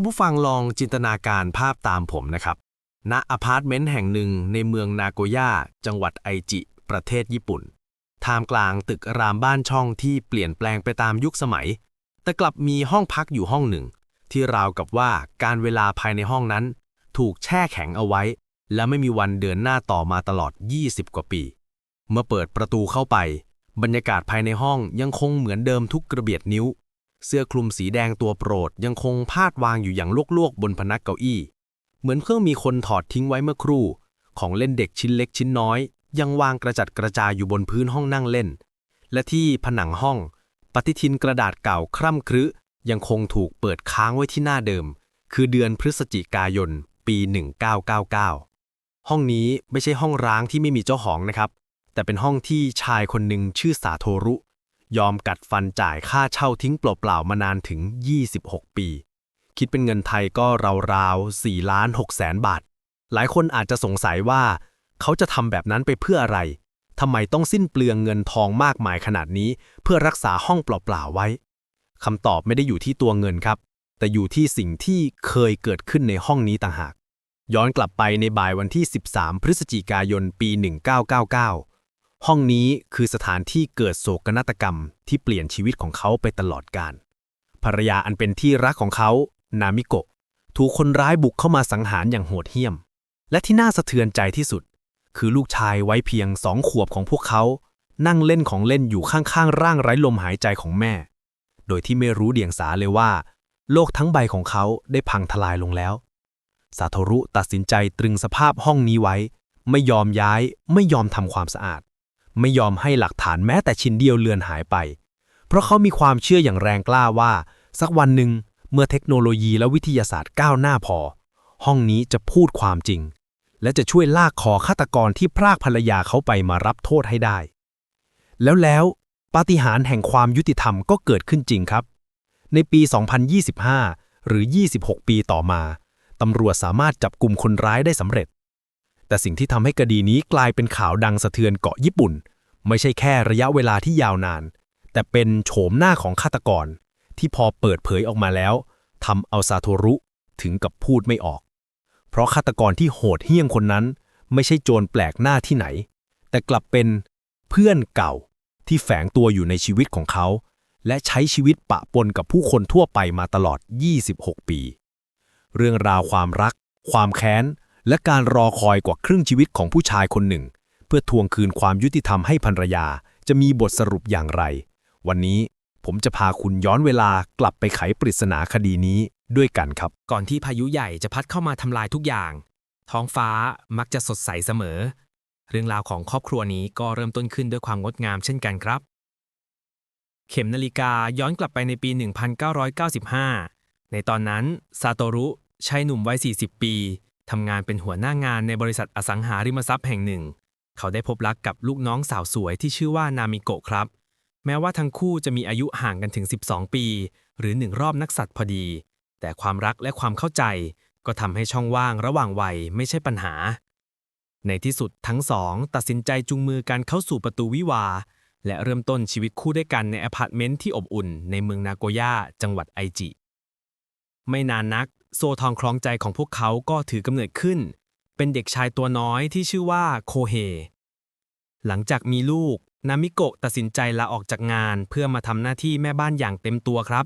คุณผู้ฟังลองจินตนาการภาพตามผมนะครับ ณอพาร์ตเมนต์แห่งหนึ่งในเมืองนาโกย่า จังหวัดไอจิ ประเทศญี่ปุ่น ท่ามกลางตึกรามบ้านช่องที่เปลี่ยนแปลงไปตามยุคสมัย แต่กลับมีห้องพักอยู่ห้องหนึ่ง ที่ราวกับว่าการเวลาภายในห้องนั้น ถูกแช่แข็งเอาไว้ และไม่มีวันเดินหน้าต่อมาตลอด 20 กว่าปี เมื่อเปิดประตูเข้าไป บรรยากาศภายในห้องยังคงเหมือนเดิมทุกกระเบียดนิ้ว เสื้อคลุมสีแดงตัวโปรดยังคงพาดวางอยู่อย่างลวกๆบนพนักเก้าอี้ เหมือนเครื่งมีคนถอดทิ้งไว้เมื่อครู่ ของเล่นเด็กชิ้นเล็กชิ้นน้อย ยังวางกระจัดกระจายอยู่บนพื้นห้องนั่งเล่น และที่ผนังห้อง ปฏิทินกระดาษเก่าคร่ำครึยังคงถูกเปิดค้างไว้ที่หน้าเดิม คือเดือนพฤศจิกายน ปี 1999 ห้องนี้ไม่ใช่ห้องร้างที่ไม่มีเจ้าของนะครับ แต่เป็นห้องที่ชายคนหนึ่งชื่อสาโทรุ ยอมกัดฟันจ่ายค่าเช่าทิ้งเปล่าๆมานานถึง 26 ปี คิดเป็นเงินไทยก็ราวๆ4ล้าน6แสนบาท หลายคนอาจจะสงสัยว่า เขาจะทำแบบนั้นไปเพื่ออะไรทำไมต้องสิ้นเปลืองเงินทองมากมายขนาดนี้ เพื่อรักษาห้องเปล่าๆไว้คำตอบไม่ได้อยู่ที่ตัวเงินครับ แต่อยู่ที่สิ่งที่เคยเกิดขึ้นในห้องนี้ต่างหาก ย้อนกลับไปในบ่ายวันที่ 13 พฤศจิกายนปี 1999 ห้องนี้คือสถานที่เกิดโศกนาฏกรรมที่เปลี่ยนชีวิตของเขาไปตลอดกาลภรรยาอันเป็นที่รักของเขา นามิโกะ ถูกคนร้ายบุกเข้ามาสังหารอย่างโหดเหี้ยม และที่น่าสะเทือนใจที่สุด คือลูกชายไว้เพียงสองขวบของพวกเขา นั่งเล่นของเล่นอยู่ข้างๆร่างไร้ลมหายใจของแม่ โดยที่ไม่รู้เดียงสาเลยว่า โลกทั้งใบของเขาได้พังทลายลงแล้ว สาโทรุตัดสินใจตรึงสภาพห้องนี้ไว้ ไม่ยอมย้ายไม่ยอมทำความสะอาด ไม่ยอมให้หลักฐานแม้แต่ชิ้นเดียวเลือนหายไป เพราะเขามีความเชื่ออย่างแรงกล้าว่า สักวันหนึ่งเมื่อเทคโนโลยีและวิทยาศาสตร์ก้าวหน้าพอ ห้องนี้จะพูดความจริง และจะช่วยลากคอฆาตกรที่พรากภรรยาเขาไปมารับโทษให้ได้ แล้วแล้วปาฏิหาริย์แห่งความยุติธรรมก็เกิดขึ้นจริงครับ ในปี 2025 หรือ 26 ปีต่อมาตำรวจสามารถจับกลุ่มคนร้ายได้สำเร็จ แต่สิ่งที่ทำให้คดีนี้กลายเป็นข่าวดังสะเทือนเกาะญี่ปุ่น ไม่ใช่แค่ระยะเวลาที่ยาวนาน แต่เป็นโฉมหน้าของฆาตกร ที่พอเปิดเผยออกมาแล้วทำเอาซาโทรุถึงกับพูดไม่ออก เพราะฆาตกรที่โหดเหี้ยมคนนั้น ไม่ใช่โจรแปลกหน้าที่ไหน แต่กลับเป็นเพื่อนเก่าที่แฝงตัวอยู่ในชีวิตของเขา และใช้ชีวิตปะปนกับผู้คนทั่วไปมาตลอด 26 ปี เรื่องราวความรัก ความแค้น และการรอคอยกว่าครึ่งชีวิตของผู้ชายคนหนึ่ง เพื่อทวงคืนความยุติธรรมให้ภรรยา จะมีบทสรุปอย่างไร วันนี้ผมจะพาคุณย้อนเวลากลับไปไขปริศนาคดีนี้ด้วยกันครับ ก่อนที่พายุใหญ่จะพัดเข้ามาทำลายทุกอย่าง ท้องฟ้ามักจะสดใสเสมอ เรื่องราวของครอบครัวนี้ก็เริ่มต้นขึ้นด้วยความงดงามเช่นกันครับ เข็มนาฬิกาย้อนกลับไปในปี 1995 ในตอนนั้นซาโตรุชายหนุ่มวัย 40 ปี ทำงานเป็นหัวหน้างานในบริษัทอสังหาริมทรัพย์แห่งหนึ่ง เขาได้พบรักกับลูกน้องสาวสวยที่ชื่อว่านามิโกะครับ แม้ว่าทั้งคู่จะมีอายุห่างกันถึง 12 ปี หรือหนึ่งรอบนักสัตว์พอดี แต่ความรักและความเข้าใจ ก็ทำให้ช่องว่างระหว่างวัยไม่ใช่ปัญหา ในที่สุดทั้งสอง ตัดสินใจจูงมือกันเข้าสู่ประตูวิวาและเริ่มต้นชีวิตคู่ด้วยกันในอพาร์ตเมนต์ที่อบอุ่นในเมืองนาโกย่าจังหวัดไอจิ ไม่นานนัก โซทองคล้องใจของพวกเขาก็ถือกำเนิดขึ้น เป็นเด็กชายตัวน้อยที่ชื่อว่าโคเฮ หลังจากมีลูก นามิโกะตัดสินใจลาออกจากงานเพื่อมาทำหน้าที่แม่บ้านอย่างเต็มตัวครับ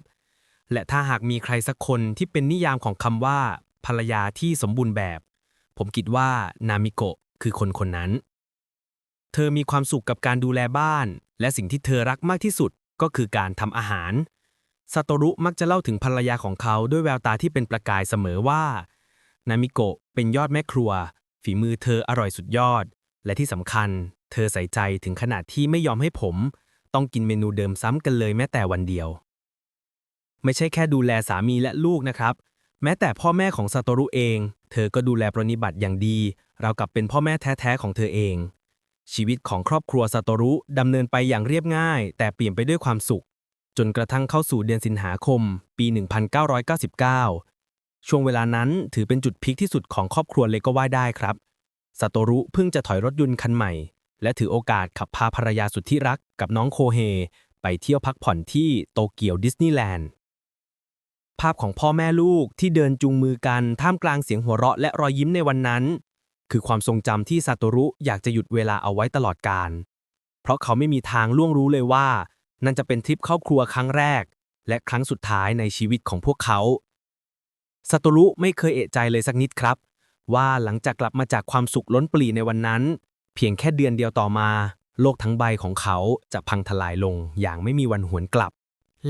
และถ้าหากมีใครสักคนที่เป็นนิยามของคำว่า ภรรยาที่สมบูรณ์แบบ ผมคิดว่านามิโกะคือคนคนนั้น เธอมีความสุขกับการดูแลบ้าน และสิ่งที่เธอรักมากที่สุดก็คือการทำอาหาร ซาโตรุมักจะเล่าถึงภรรยาของเขาด้วยแววตาที่เป็นประกายเสมอว่า นามิโกะเป็นยอดแม่ครัว ฝีมือเธออร่อยสุดยอด และที่สำคัญ เธอใส่ใจถึงขนาดที่ไม่ยอมให้ผม ต้องกินเมนูเดิมซ้ำกันเลยแม้แต่วันเดียว ไม่ใช่แค่ดูแลสามีและลูกนะครับ แม้แต่พ่อแม่ของซาโตรุเอง เธอก็ดูแลปรนนิบัติอย่างดี เรากับเป็นพ่อแม่แท้ๆของเธอเอง ชีวิตของครอบครัวซาโตรุดำเนินไปอย่างเรียบง่าย แต่เปลี่ยนไปด้วยความสุข จนกระทั่งเข้าสู่เดือนสิงหาคม ปี 1999 ช่วงเวลานั้นถือเป็นจุดพีคที่สุดของครอบครัวเลยก็ว่าได้ครับซาโตรุเพิ่งจะถอยรถยนต์คันใหม่ และถือโอกาสขับพาภรรยาสุดที่รักกับน้องโคเฮ ไปเที่ยวพักผ่อนที่โตเกียวดิสนีย์แลนด์ ภาพของพ่อแม่ลูกที่เดินจูงมือกันท่ามกลางเสียงหัวเราะและรอยยิ้มในวันนั้น คือความทรงจำที่ซาโตรุอยากจะหยุดเวลาเอาไว้ตลอดกาลเพราะเขาไม่มีทางล่วงรู้เลยว่า นั่นจะเป็นทริปครอบครัวครั้งแรก และครั้งสุดท้ายในชีวิตของพวกเขาซาโตรุไม่เคยเอะใจเลยสักนิดครับ ว่าหลังจากกลับมาจากความสุขล้นปลีในวันนั้น เพียงแค่เดือนเดียวต่อมา โลกทั้งใบของเขาจะพังทลายลงอย่างไม่มีวันหวนกลับ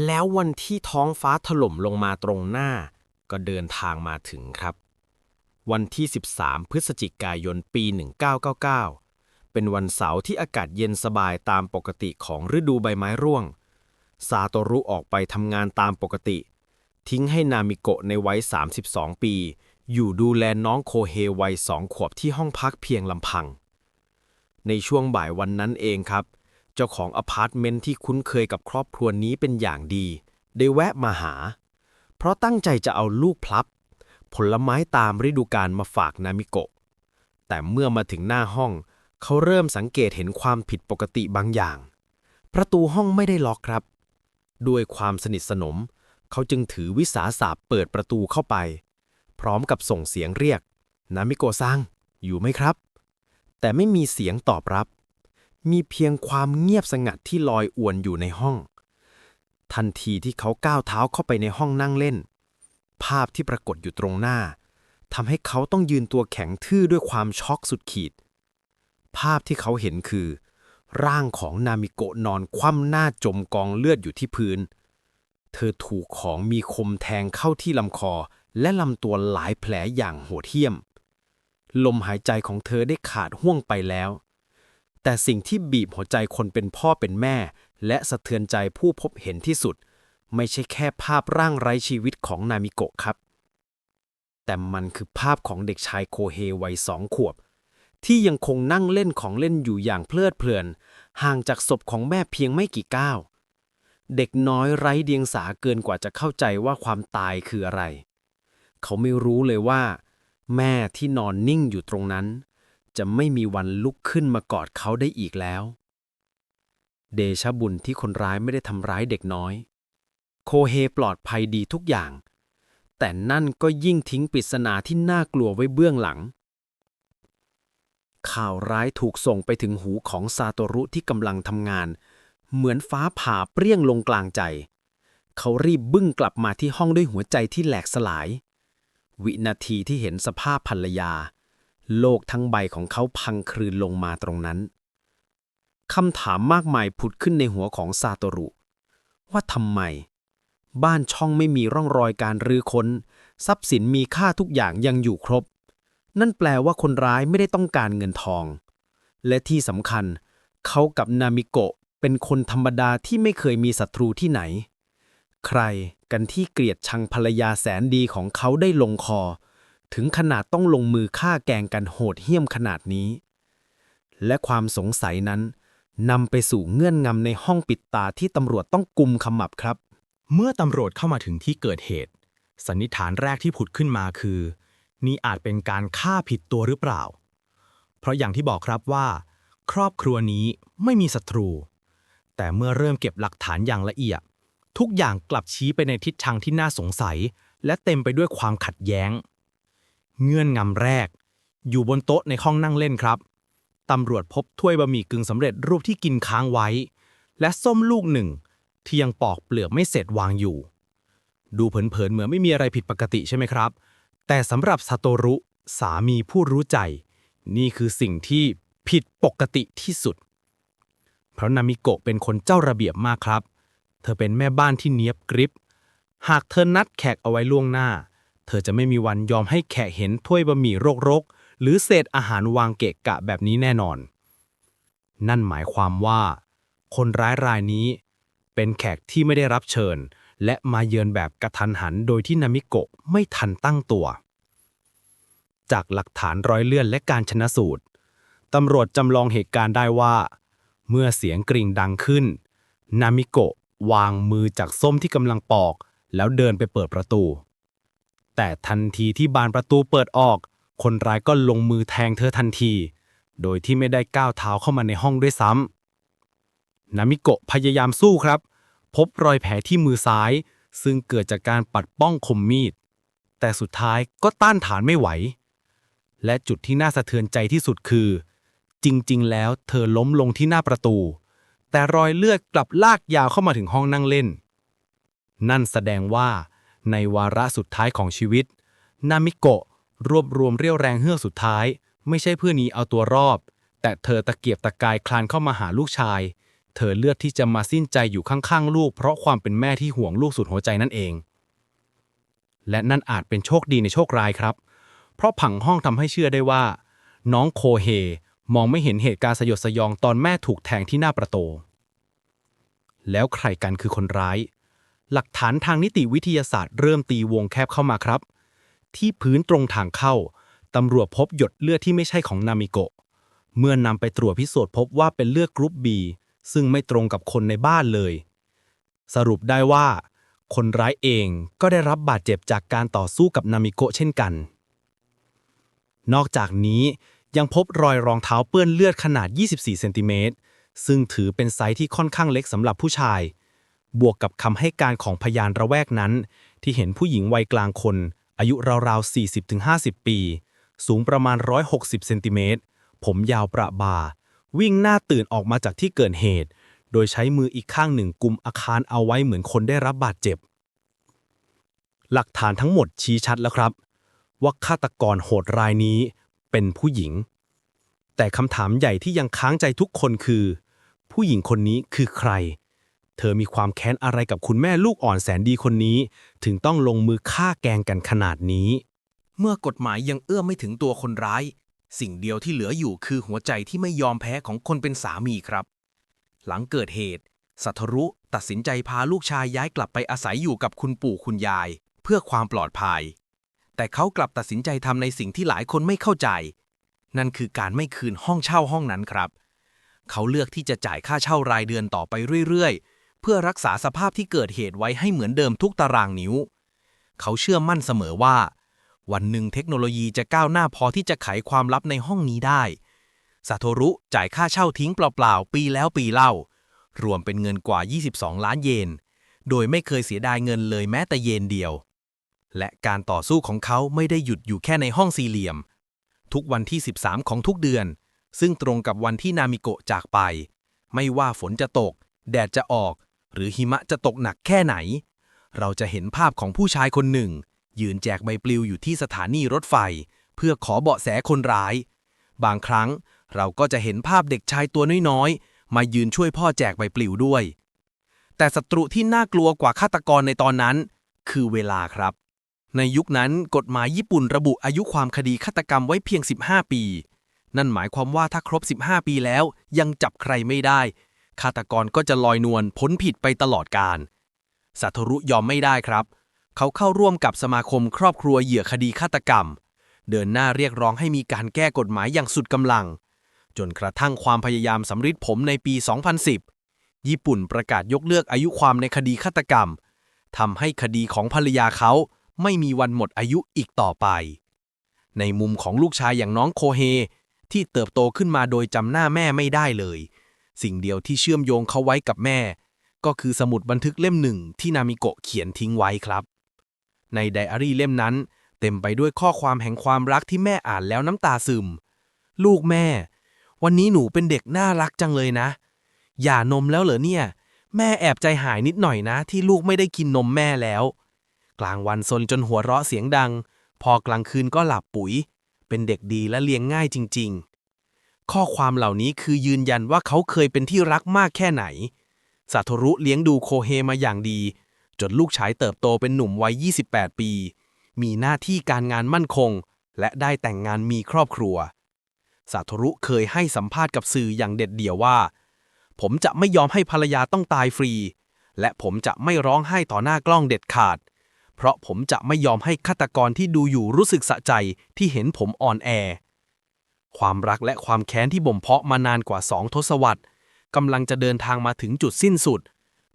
แล้ววันที่ท้องฟ้าถล่มลงมาตรงหน้า ก็เดินทางมาถึงครับ วันที่ 13 พฤศจิกายนปี 1999 เป็นวันเสาร์ที่อากาศเย็นสบายตามปกติของฤดูใบไม้ร่วง ซาโตรุออกไปทำงานตามปกติ ทิ้งให้นามิโกะในวัย 32 ปี อยู่ดูแลน้องโคเฮวัยสองขวบที่ห้องพักเพียงลำพัง ในช่วงบ่ายวันนั้นเองครับ เจ้าของอพาร์ตเมนต์ที่คุ้นเคยกับครอบครัวนี้เป็นอย่างดี ได้แวะมาหา เพราะตั้งใจจะเอาลูกพลับ ผลไม้ตามฤดูกาลมาฝากนามิโกะแต่เมื่อมาถึงหน้าห้อง เขาเริ่มสังเกตเห็นความผิดปกติบางอย่าง ประตูห้องไม่ได้ล็อกครับ ด้วยความสนิทสนม เขาจึงถือวิสาสะเปิดประตูเข้าไป พร้อมกับส่งเสียงเรียก นามิโกซัง อยู่ไหมครับ แต่ไม่มีเสียงตอบรับ มีเพียงความเงียบสงัดที่ลอยอวนอยู่ในห้อง ทันทีที่เขาก้าวเท้าเข้าไปในห้องนั่งเล่น ภาพที่ปรากฏอยู่ตรงหน้าทำให้เขาต้องยืนตัวแข็งทื่อด้วยความช็อกสุดขีด ภาพที่เขาเห็นคือ ร่างของนามิโกะนอนคว่ำหน้าจมกองเลือดอยู่ที่พื้น เธอถูกของมีคมแทงเข้าที่ลำคอ และลำตัวหลายแผลอย่างโหดเหี้ยม ลมหายใจของเธอได้ขาดห่วงไปแล้ว แต่สิ่งที่บีบหัวใจคนเป็นพ่อเป็นแม่ และสะเทือนใจผู้พบเห็นที่สุด ไม่ใช่แค่ภาพร่างไร้ชีวิตของนามิโกะครับแต่มันคือภาพของเด็กชายโคเฮวัยสองขวบ ที่ยังคงนั่งเล่นของเล่นอยู่อย่างเพลิดเพลิน ห่างจากศพของแม่เพียงไม่กี่ก้าว เด็กน้อยไร้เดียงสาเกินกว่าจะเข้าใจว่าความตายคืออะไร เขาไม่รู้เลยว่า แม่ที่นอนนิ่งอยู่ตรงนั้น จะไม่มีวันลุกขึ้นมากอดเขาได้อีกแล้ว เดชะบุญที่คนร้ายไม่ได้ทำร้ายเด็กน้อย โคเฮปลอดภัยดีทุกอย่าง แต่นั่นก็ยิ่งทิ้งปริศนาที่น่ากลัวไว้เบื้องหลัง ข่าวร้ายถูกส่งไปถึงหูของซาโตรุที่กำลังทำงาน เหมือนฟ้าผ่าเปรี้ยงลงกลางใจ เขารีบบึ้งกลับมาที่ห้องด้วยหัวใจที่แหลกสลาย วินาทีที่เห็นสภาพภรรยา โลกทั้งใบของเขาพังคลืนลงมาตรงนั้นคำถามมากมายผุดขึ้นในหัวของซาโตรุ ว่าทำไม บ้านช่องไม่มีร่องรอยการรื้อค้น ทรัพย์สินมีค่าทุกอย่างยังอยู่ครบ นั่นแปลว่าคนร้ายไม่ได้ต้องการเงินทอง และที่สำคัญ เขากับนามิโกะเป็นคนธรรมดาที่ไม่เคยมีศัตรูที่ไหน ใครกันที่เกลียดชังภรรยาแสนดีของเขาได้ลงคอ ถึงขนาดต้องลงมือฆ่าแกงกันโหดเหี้ยมขนาดนี้ และความสงสัยนั้นนำไปสู่เงื่อนงำในห้องปิดตาที่ตำรวจต้องกุมขมับครับ เมื่อตำรวจเข้ามาถึงที่เกิดเหตุ สันนิษฐานแรกที่ผุดขึ้นมาคือ นี่อาจเป็นการฆ่าผิดตัวหรือเปล่า เพราะอย่างที่บอกครับว่า ครอบครัวนี้ไม่มีศัตรู แต่เมื่อเริ่มเก็บหลักฐานอย่างละเอียด ทุกอย่างกลับชี้ไปในทิศทางที่น่าสงสัย และเต็มไปด้วยความขัดแย้ง เงื่อนงำแรก อยู่บนโต๊ะในห้องนั่งเล่นครับตำรวจพบถ้วยบะหมี่กึ่งสำเร็จรูปที่กินค้างไว้ และส้มลูกหนึ่ง ที่ยังปอกเปลือกไม่เสร็จวางอยู่ ดูเผินๆเหมือนไม่มีอะไรผิดปกติใช่ไหมครับ แต่สำหรับซาโตรุ สามีผู้รู้ใจ นี่คือสิ่งที่ผิดปกติที่สุด เพราะนามิโกะเป็นคนเจ้าระเบียบมากครับ เธอเป็นแม่บ้านที่เนียบกริบ หากเธอนัดแขกเอาไว้ล่วงหน้า เธอจะไม่มีวันยอมให้แขกเห็นถ้วยบะหมี่รกๆ หรือเศษอาหารวางเกะกะแบบนี้แน่นอน นั่นหมายความว่า คนร้ายรายนี้ เป็นแขกที่ไม่ได้รับเชิญ และมาเยือนแบบกระทันหันโดยที่นามิโกะไม่ทันตั้งตัว จากหลักฐานรอยเลื่อนและการชนะสูตรตำรวจจำลองเหตุการณ์ได้ว่า เมื่อเสียงกริ่งดังขึ้น นามิโกะวางมือจากส้มที่กำลังปอก แล้วเดินไปเปิดประตู แต่ทันทีที่บานประตูเปิดออก คนร้ายก็ลงมือแทงเธอทันที โดยที่ไม่ได้ก้าวเท้าเข้ามาในห้องด้วยซ้ำนามิโกะพยายามสู้ครับ พบรอยแผลที่มือซ้าย ซึ่งเกิดจากการปัดป้องคมมีด แต่สุดท้ายก็ต้านทานไม่ไหว และจุดที่น่าสะเทือนใจที่สุดคือ จริงๆ แล้วเธอล้มลงที่หน้าประตู แต่รอยเลือดกลับลากยาวเข้ามาถึงห้องนั่งเล่น นั่นแสดงว่า ในวาระสุดท้ายของชีวิต นามิโกะรวบรวมเรี่ยวแรงเฮือกสุดท้าย ไม่ใช่เพื่อหนีเอาตัวรอบ แต่เธอตะเกียบตะกายคลานเข้ามาหาลูกชาย เธอเลือกที่จะมาสิ้นใจอยู่ข้างๆ ลูก เพราะความเป็นแม่ที่ห่วงลูกสุดหัวใจนั่นเอง และนั่นอาจเป็นโชคดีในโชคร้ายครับ เพราะผังห้องทำให้เชื่อได้ว่า น้องโคเฮ มองไม่เห็นเหตุการณ์สยดสยองตอนแม่ถูกแทงที่หน้าประตู แล้วใครกันคือคนร้าย หลักฐานทางนิติวิทยาศาสตร์เริ่มตีวงแคบเข้ามาครับ ที่พื้นตรงทางเข้าตำรวจพบหยดเลือดที่ไม่ใช่ของนามิโกะ เมื่อนำไปตรวจพิสูจน์พบว่าเป็นเลือดกรุ๊ป B ซึ่งไม่ตรงกับคนในบ้านเลย สรุปได้ว่า คนร้ายเองก็ได้รับบาดเจ็บจากการต่อสู้กับนามิโกะเช่นกัน นอกจากนี้ยังพบรอยรองเท้าเปื้อนเลือดขนาด 24 เซนติเมตร ซึ่งถือเป็นไซส์ที่ค่อนข้างเล็กสำหรับผู้ชาย บวกกับคำให้การของพยานระแวกนั้น ที่เห็นผู้หญิงวัยกลางคน อายุราวๆ 40-50 ปี สูงประมาณ 160 เซนติเมตร ผมยาวประบา วิ่งหน้าตื่นออกมาจากที่เกิดเหตุ โดยใช้มืออีกข้างหนึ่งกุมอาคารเอาไว้เหมือนคนได้รับบาดเจ็บ หลักฐานทั้งหมดชี้ชัดแล้วครับ ว่าฆาตกรโหดรายนี้เป็นผู้หญิง แต่คำถามใหญ่ที่ยังค้างใจทุกคนคือ ผู้หญิงคนนี้คือใคร เธอมีความแค้นอะไรกับคุณแม่ลูกอ่อนแสนดีคนนี้ ถึงต้องลงมือฆ่าแกงกันขนาดนี้ เมื่อกฎหมายยังเอื้อมไม่ถึงตัวคนร้าย สิ่งเดียวที่เหลืออยู่คือหัวใจที่ไม่ยอมแพ้ของคนเป็นสามีครับ หลังเกิดเหตุ สัทรุตัดสินใจพาลูกชายย้ายกลับไปอาศัยอยู่กับคุณปู่คุณยาย เพื่อความปลอดภัย แต่เขากลับตัดสินใจทำในสิ่งที่หลายคนไม่เข้าใจ นั่นคือการไม่คืนห้องเช่าห้องนั้นครับ เขาเลือกที่จะจ่ายค่าเช่ารายเดือนต่อไปเรื่อยๆ เพื่อรักษาสภาพที่เกิดเหตุไว้ให้เหมือนเดิมทุกตารางนิ้ว เขาเชื่อมั่นเสมอว่า วันหนึ่งเทคโนโลยีจะก้าวหน้าพอที่จะไขความลับในห้องนี้ได้ซาโทรุจ่ายค่าเช่าทิ้งเปล่าๆ ปีแล้วปีเล่า รวมเป็นเงินกว่า 22 ล้านเยน โดยไม่เคยเสียดายเงินเลยแม้แต่เยนเดียว และการต่อสู้ของเขาไม่ได้หยุดอยู่แค่ในห้องสี่เหลี่ยม ทุกวันที่ 13 ของทุกเดือน ซึ่งตรงกับวันที่นามิโกะจากไป ไม่ว่าฝนจะตก แดดจะออก หรือหิมะจะตกหนักแค่ไหน เราจะเห็นภาพของผู้ชายคนหนึ่ง ยืนแจกใบปลิวอยู่ที่สถานีรถไฟ เพื่อขอเบาะแสคนร้าย บางครั้งเราก็จะเห็นภาพเด็กชายตัวน้อยๆ มายืนช่วยพ่อแจกใบปลิวด้วย แต่ศัตรูที่น่ากลัวกว่าฆาตกรในตอนนั้น คือเวลาครับ ในยุคนั้นกฎหมายญี่ปุ่นระบุอายุความคดีฆาตกรรมไว้เพียง 15 ปี นั่นหมายความว่าถ้าครบ 15 ปีแล้วยังจับใครไม่ได้ฆาตกรก็จะลอยนวลพ้นผิดไปตลอดกาลสัทรุยอมไม่ได้ครับเเขาเข้าร่วมกับสมาคมครอบครัวเหยื่อคดีฆาตกรรม เดินหน้าเรียกร้องให้มีการแก้กฎหมายอย่างสุดกำลัง จนกระทั่งความพยายามสำริดผลในปี 2010 ญี่ปุ่นประกาศยกเลิกอายุความในคดีฆาตกรรมทำให้คดีของภรรยาเขาไม่มีวันหมดอายุอีกต่อไป ในมุมของลูกชายอย่างน้องโคเฮ ที่เติบโตขึ้นมาโดยจำหน้าแม่ไม่ได้เลย สิ่งเดียวที่เชื่อมโยงเขาไว้กับแม่ ก็คือสมุดบันทึกเล่มหนึ่งที่นามิโกะเขียนทิ้งไว้ครับ ในไดอารี่เล่มนั้น เต็มไปด้วยข้อความแห่งความรักที่แม่อ่านแล้วน้ำตาซึม ลูกแม่ วันนี้หนูเป็นเด็กน่ารักจังเลยนะ อย่านมแล้วเหรอเนี่ย แม่แอบใจหายนิดหน่อยนะ ที่ลูกไม่ได้กินนมแม่แล้ว กลางวันซนจนหัวเราะเสียงดัง พอกลางคืนก็หลับปุ๋ย เป็นเด็กดีและเลี้ยงง่ายจริง ๆ ข้อความเหล่านี้คือยืนยันว่าเขาเคยเป็นที่รักมากแค่ไหนสาโทรุเลี้ยงดูโคเฮมาอย่างดี จนลูกชายเติบโตเป็นหนุ่มวัย 28 ปี มีหน้าที่การงานมั่นคง และได้แต่งงานมีครอบครัว สาโทรุเคยให้สัมภาษณ์กับสื่ออย่างเด็ดเดี่ยวว่า ผมจะไม่ยอมให้ภรรยาต้องตายฟรี และผมจะไม่ร้องไห้ต่อหน้ากล้องเด็ดขาด เพราะผมจะไม่ยอมให้ฆาตกรที่ดูอยู่รู้สึกสะใจที่เห็นผมอ่อนแอ ความรักและความแค้นที่บ่มเพาะมานานกว่าสองทศวรรษกำลังจะเดินทางมาถึงจุดสิ้นสุด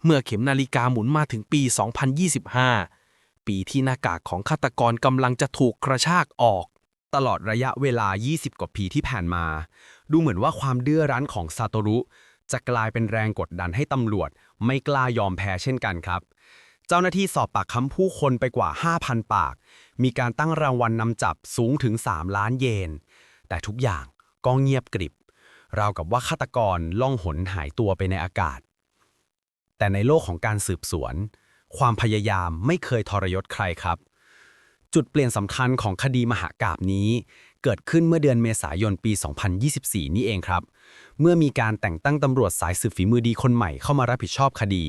เมื่อเข็มนาฬิกาหมุนมาถึงปี 2025 ปีที่หน้ากากของฆาตกรกำลังจะถูกกระชากออก ตลอดระยะเวลา 20 กว่าปีที่ผ่านมา ดูเหมือนว่าความเดื้อรั้นของซาโตรุ จะกลายเป็นแรงกดดันให้ตำรวจ ไม่กล้ายอมแพ้เช่นกันครับ เจ้าหน้าที่สอบปากคำผู้คนไปกว่า 5,000 ปาก มีการตั้งรางวัลนำจับสูงถึง 3 ล้านเยน แต่ทุกอย่างก็เงียบกริบราวกับว่าฆาตกรล่องหนหายตัวไปในอากาศ แต่ในโลกของการสืบสวน ความพยายามไม่เคยทรยศใครครับ จุดเปลี่ยนสำคัญของคดีมหากาบนี้ เกิดขึ้นเมื่อเดือนเมษายนปี 2024 นี่เองครับ เมื่อมีการแต่งตั้งตำรวจสายสืบฝีมือดีคนใหม่เข้ามารับผิดชอบคดี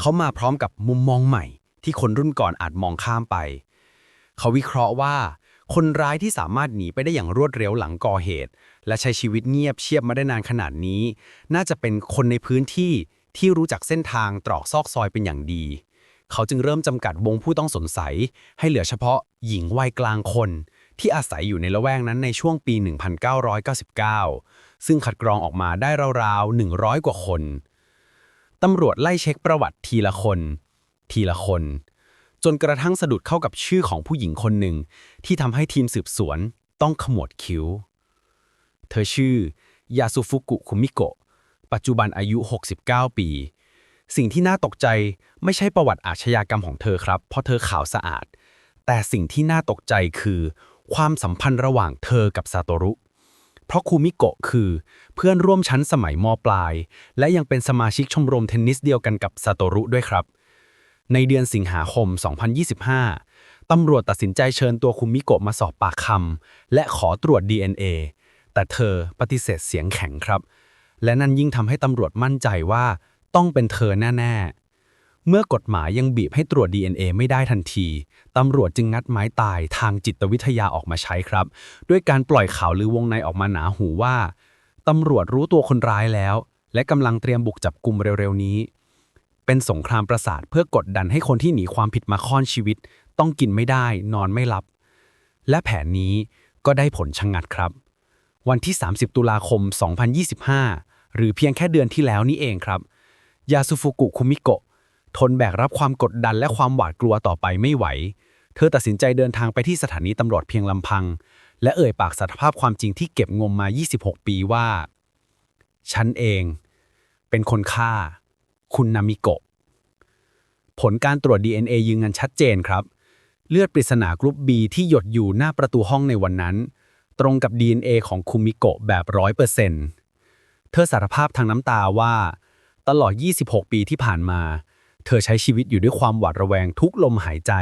เขามาพร้อมกับมุมมองใหม่ ที่คนรุ่นก่อนอาจมองข้ามไป เขาวิเคราะห์ว่าคนร้ายที่สามารถหนีไปได้อย่างรวดเร็วหลังก่อเหตุ และใช้ชีวิตเงียบเชียบมาได้นานขนาดนี้ น่าจะเป็นคนในพื้นที่ ที่รู้จักเส้นทางตรอกซอกซอยเป็นอย่างดี เขาจึงเริ่มจำกัดวงผู้ต้องสงสัย ให้เหลือเฉพาะหญิงวัยกลางคน ที่อาศัยอยู่ในละแวกนั้นในช่วงปี 1999 ซึ่งคัดกรองออกมาได้ราวๆ 100 กว่าคน ตำรวจไล่เช็คประวัติทีละคน ทีละคน จนกระทั่งสะดุดเข้ากับชื่อของผู้หญิงคนหนึ่ง ที่ทำให้ทีมสืบสวนต้องขมวดคิ้ว เธอชื่อยาสุฟุกุคุมิโกะ ปัจจุบันอายุ 69 ปี สิ่งที่น่าตกใจไม่ใช่ประวัติอาชญากรรมของเธอครับ เพราะเธอขาวสะอาด แต่สิ่งที่น่าตกใจคือ ความสัมพันธ์ระหว่างเธอกับซาโตรุ เพราะคูมิโกะคือ เพื่อนร่วมชั้นสมัยมปลาย และยังเป็นสมาชิกชมรมเทนนิสเดียวกันกับซาโตรุด้วยครับ ในเดือนสิงหาคม 2025 ตำรวจตัดสินใจเชิญตัวคุมิโกะมาสอบปากคำและขอตรวจ DNA แต่เธอปฏิเสธเสียงแข็งครับ และนั่นยิ่งทำให้ตำรวจมั่นใจว่าต้องเป็นเธอแน่ๆ เมื่อกฎหมายยังบีบให้ตรวจ DNA ไม่ได้ทันที ตำรวจจึงงัดไม้ตายทางจิตวิทยาออกมาใช้ครับ ด้วยการปล่อยข่าวลือวงในออกมาหนาหูว่า ตำรวจรู้ตัวคนร้ายแล้ว และกำลังเตรียมบุกจับกลุ่มเร็วๆนี้ เป็นสงครามประสาทเพื่อกดดันให้คนที่หนีความผิดมาค่อนชีวิต ต้องกินไม่ได้ นอนไม่หลับ และแผนนี้ก็ได้ผลชะงงัดครับ วันที่ 30 ตุลาคม 2025 หรือเพียงแค่เดือนที่แล้วนี่เองครับ ยาสุฟุกุคุมิโกะ ทนแบกรับความกดดันและความหวาดกลัวต่อไปไม่ไหว เธอตัดสินใจเดินทางไปที่สถานีตำรวจเพียงลำพัง และเอ่ยปากสารภาพความจริงที่เก็บงมมา 26 ปีว่า ฉันเอง เป็นคนฆ่า คุณนามิโกะ ผลการตรวจ DNA ยืนยันชัดเจนครับ เลือดปริศนากรุ๊ป B ที่หยดอยู่หน้าประตูห้องในวันนั้น ตรงกับ DNA ของคุมิโกะแบบร้อยเปอร์เซนต์เธอสารภาพทางน้ำตาว่า ตลอด 26 ปีที่ผ่านมา เธอใช้ชีวิตอยู่ด้วยความหวาดระแวงทุกลมหายใจ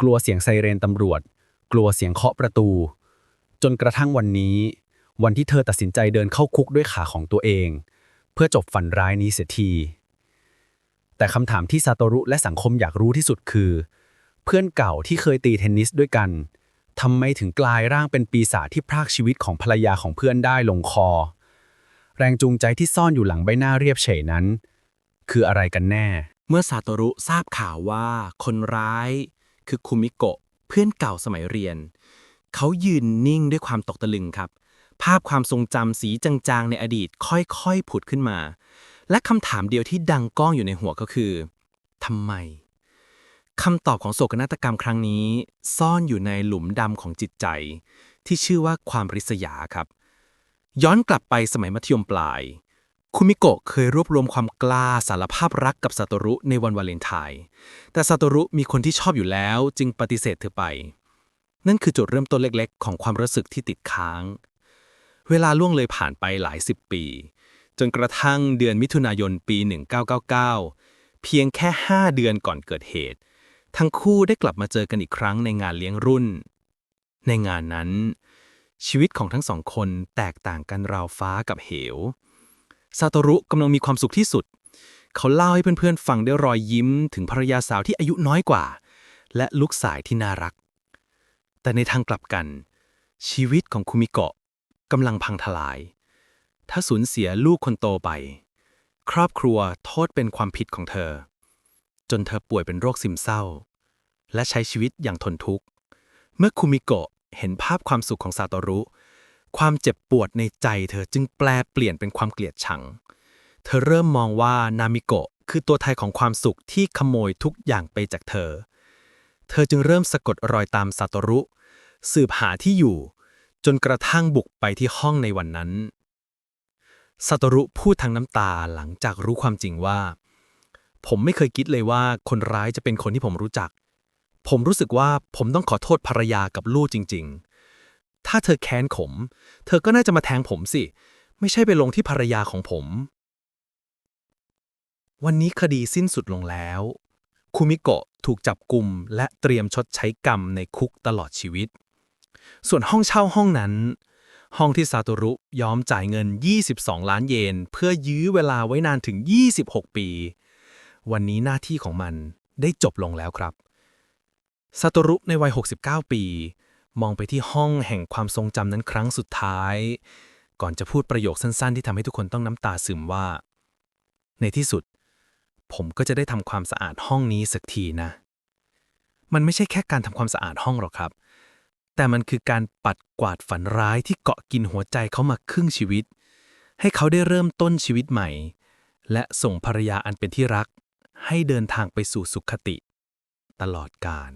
กลัวเสียงไซเรนตำรวจ กลัวเสียงเคาะประตู จนกระทั่งวันนี้ วันที่เธอตัดสินใจเดินเข้าคุกด้วยขาของตัวเอง เพื่อจบฝันร้ายนี้เสียทีแต่คำถามที่ซาโตรุและสังคมอยากรู้ที่สุดคือ เพื่อนเก่าที่เคยตีเทนนิสด้วยกัน ทำไมถึงกลายร่างเป็นปีศาจที่พรากชีวิตของภรรยาของเพื่อนได้ลงคอ แรงจูงใจที่ซ่อนอยู่หลังใบหน้าเรียบเฉยนั้น คืออะไรกันแน่ เมื่อซาโตรุทราบข่าวว่าคนร้าย คือคุมิโกะเพื่อนเก่าสมัยเรียน เขายืนนิ่งด้วยความตกตะลึงครับ ภาพความทรงจำสีจางๆ ในอดีตค่อยๆผุดขึ้นมา และคำถามเดียวที่ดังก้องอยู่ในหัวก็คือทำไม คำตอบของโศกนาฏกรรมครั้งนี้ ซ่อนอยู่ในหลุมดำของจิตใจ ที่ชื่อว่าความริษยาครับ ย้อนกลับไปสมัยมัธยมปลาย คุมิโกะเคยรวบรวมความกล้าสารภาพรักกับซาโตรุในวันวาเลนไทน์แต่ซาโตรุมีคนที่ชอบอยู่แล้ว จึงปฏิเสธเธอไป นั่นคือจุดเริ่มต้นเล็กๆ ของความรู้สึกที่ติดค้าง เวลาล่วงเลยผ่านไปหลายสิบปี จนกระทั่งเดือนมิถุนายนปี 1999 เพียงแค่ 5 เดือนก่อนเกิดเหตุ ทั้งคู่ได้กลับมาเจอกันอีกครั้งในงานเลี้ยงรุ่น ในงานนั้น ชีวิตของทั้งสองคนแตกต่างกันราวฟ้ากับเหว ซาโตรุกำลังมีความสุขที่สุด เขาเล่าให้เพื่อนๆ ฟังด้วยรอยยิ้มถึงภรรยาสาวที่อายุน้อยกว่า และลูกสายที่น่ารัก แต่ในทางกลับกัน ชีวิตของคุมิโกะกำลังพังทลาย ถ้าสูญเสียลูกคนโตไป ครอบครัวโทษเป็นความผิดของเธอ จนเธอป่วยเป็นโรคซึมเศร้า และใช้ชีวิตอย่างทนทุกข์ เมื่อคุมิโกะเห็นภาพความสุขของซาโตรุ ความเจ็บปวดในใจเธอจึงแปลเปลี่ยนเป็นความเกลียดชัง เธอเริ่มมองว่านามิโกะคือตัวแทนของความสุขที่ขโมยทุกอย่างไปจากเธอ เธอจึงเริ่มสะกดรอยตามซาโตรุ สืบหาที่อยู่ จนกระทั่งบุกไปที่ห้องในวันนั้นซาโตรุพูดทั้งน้ำตาหลังจากรู้ความจริงว่า ผมไม่เคยคิดเลยว่าคนร้ายจะเป็นคนที่ผมรู้จัก ผมรู้สึกว่าผมต้องขอโทษภรรยากับลูกจริง ๆ ถ้าเธอแค้นผม เธอก็น่าจะมาแทงผมสิ ไม่ใช่ไปลงที่ภรรยาของผม วันนี้คดีสิ้นสุดลงแล้ว คุมิโกะถูกจับกลุ่มและเตรียมชดใช้กรรมในคุกตลอดชีวิต ส่วนห้องเช่าห้องนั้น ห้องที่ซาโตรุยอมจ่ายเงิน 22 ล้านเยน เพื่อยื้อเวลาไว้นานถึง 26 ปี วันนี้หน้าที่ของมันได้จบลงแล้วครับซาโตรุในวัย 69 ปี มองไปที่ห้องแห่งความทรงจำนั้นครั้งสุดท้าย ก่อนจะพูดประโยคสั้นๆ ที่ทำให้ทุกคนต้องน้ำตาซึมว่า ในที่สุด ผมก็จะได้ทำความสะอาดห้องนี้สักทีนะ มันไม่ใช่แค่การทำความสะอาดห้องหรอกครับ แต่มันคือการปัดกวาดฝันร้ายที่เกาะกินหัวใจเขามาครึ่งชีวิต ให้เขาได้เริ่มต้นชีวิตใหม่ และส่งภรรยาอันเป็นที่รัก ให้เดินทางไปสู่สุขคติ ตลอดกาล